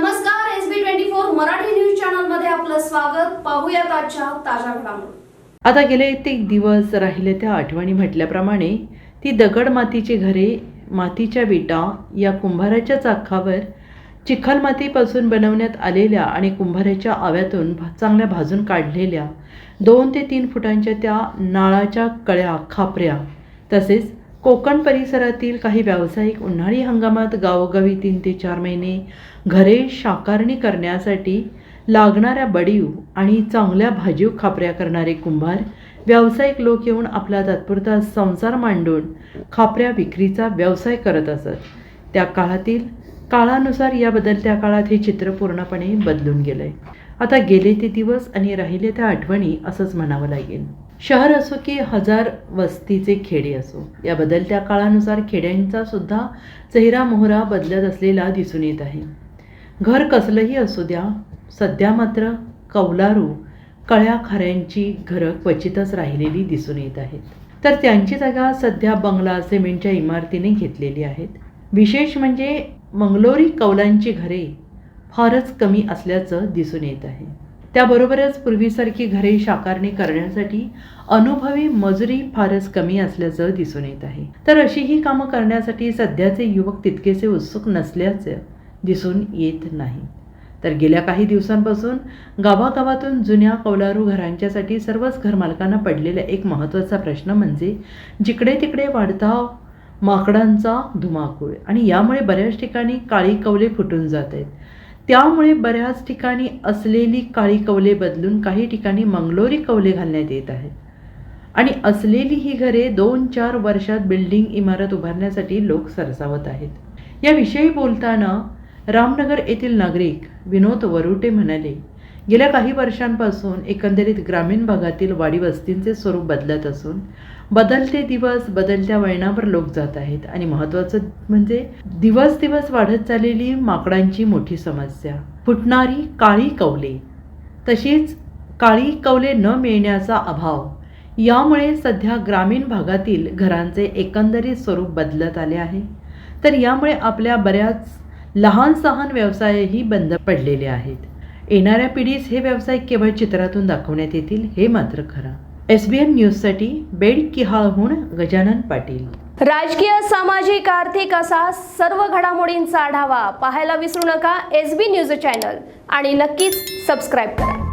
नमस्कार S B twenty four Marathi news चॅनलमध्ये आपलं स्वागत. पाहूयात आजच्या ताज्या घडामोडी. आता गेले ते दिवस राहिले त्या आठवणी म्हटल्याप्रमाणे ती दगड मातीची घरे मातीच्या विटा या कुंभाराच्या चाखावर चिखल मातीपासून बनवण्यात आलेल्या आणि कुंभाराच्या आव्यातून चांगल्या भाजून काढलेल्या दोन ते तीन फुटांच्या त्या नाळाच्या कळ्या खापऱ्या तसेच कोकण परिसरातील काही व्यावसायिक उन्हाळी हंगामात गावोगावी तीन ते चार महिने घरे शाकारणी करण्यासाठी लागणाऱ्या बडीव आणि चांगल्या भाजीव खापऱ्या करणारे कुंभार व्यावसायिक लोक येऊन आपला तात्पुरता संसार मांडून खापऱ्या विक्रीचा व्यवसाय करत असत. त्या काळातील काळानुसार या बदलत्या काळात हे चित्र पूर्णपणे बदलून गेलंय. आता गेले ते दिवस आणि राहिले त्या आठवणी असंच म्हणावं लागेल. शहर असो की हजार वस्तीचे खेडे असो या बदलत्या काळानुसार खेड्यांचा सुद्धा चेहरा मोहरा बदलत असलेला दिसून येत आहे. घर कसलंही असू द्या सध्या मात्र कौलारू कळ्या खऱ्यांची घरं क्वचितच राहिलेली दिसून येत आहेत. तर त्यांची जागा सध्या बंगला सिमेंटच्या इमारतीने घेतलेली आहेत. विशेष म्हणजे मंगलोरी कौलांची घरे फारच कमी असल्याचं दिसून येत आहे. त्याबरोबरच पूर्वीसारखी घरे साकारणी करण्यासाठी अनुभवी मजुरी फारच कमी असल्याचं दिसून येत आहे. तर अशी ही कामं करण्यासाठी सध्याचे युवक तितकेसे उत्सुक नसल्याचं दिसून येत नाही. तर गेल्या काही दिवसांपासून गावागावातून जुन्या कौलारू घरांच्यासाठी सर्वच घरमालकांना पडलेला एक महत्त्वाचा प्रश्न म्हणजे जिकडे तिकडे वाढता माकडांचा धुमाकूळ. आणि यामुळे बऱ्याच ठिकाणी काळी कवले फुटून जात आहेत. त्यामुळे बऱ्याच ठिकाणी असलेली काळी कवले बदलून काही ठिकाणी मंगलोरी कवले घालण्यात येत आहेत आणि असलेली ही घरे दोन चार वर्षात बिल्डिंग इमारत उभारण्यासाठी लोक सरसावत आहेत. याविषयी बोलताना रामनगर येथील नागरिक विनोद वरुटे म्हणाले गेल्या काही वर्षांपासून एकंदरीत ग्रामीण भागातील वाडी वस्तींचे स्वरूप बदलत असून बदलते दिवस बदलत्या वळणावर लोक जात आहेत. आणि महत्त्वाचं म्हणजे दिवस दिवस वाढत चाललेली माकडांची मोठी समस्या. फुटणारी काळी कवले. तशीच काळी कवले न मिळण्याचा अभाव. यामुळे सध्या ग्रामीण भागातील घरांचे एकंदरीत स्वरूप बदलत आले आहे. तर यामुळे आपल्या बऱ्याच लहान सहान व्यवसायही बंद पडलेले आहेत. येणाऱ्या पिढीस हे व्यवसाय केवळ चित्रातून दाखवण्यात येतील हे मात्र खरं. एस बी एन न्यूजसाठी बेड किहाळहून गजानन पाटील. राजकीय सामाजिक आर्थिक असा सर्व घडामोडींचा आढावा पाहायला विसरू नका एस बी न्यूज चॅनल आणि नक्कीच सबस्क्राईब करा.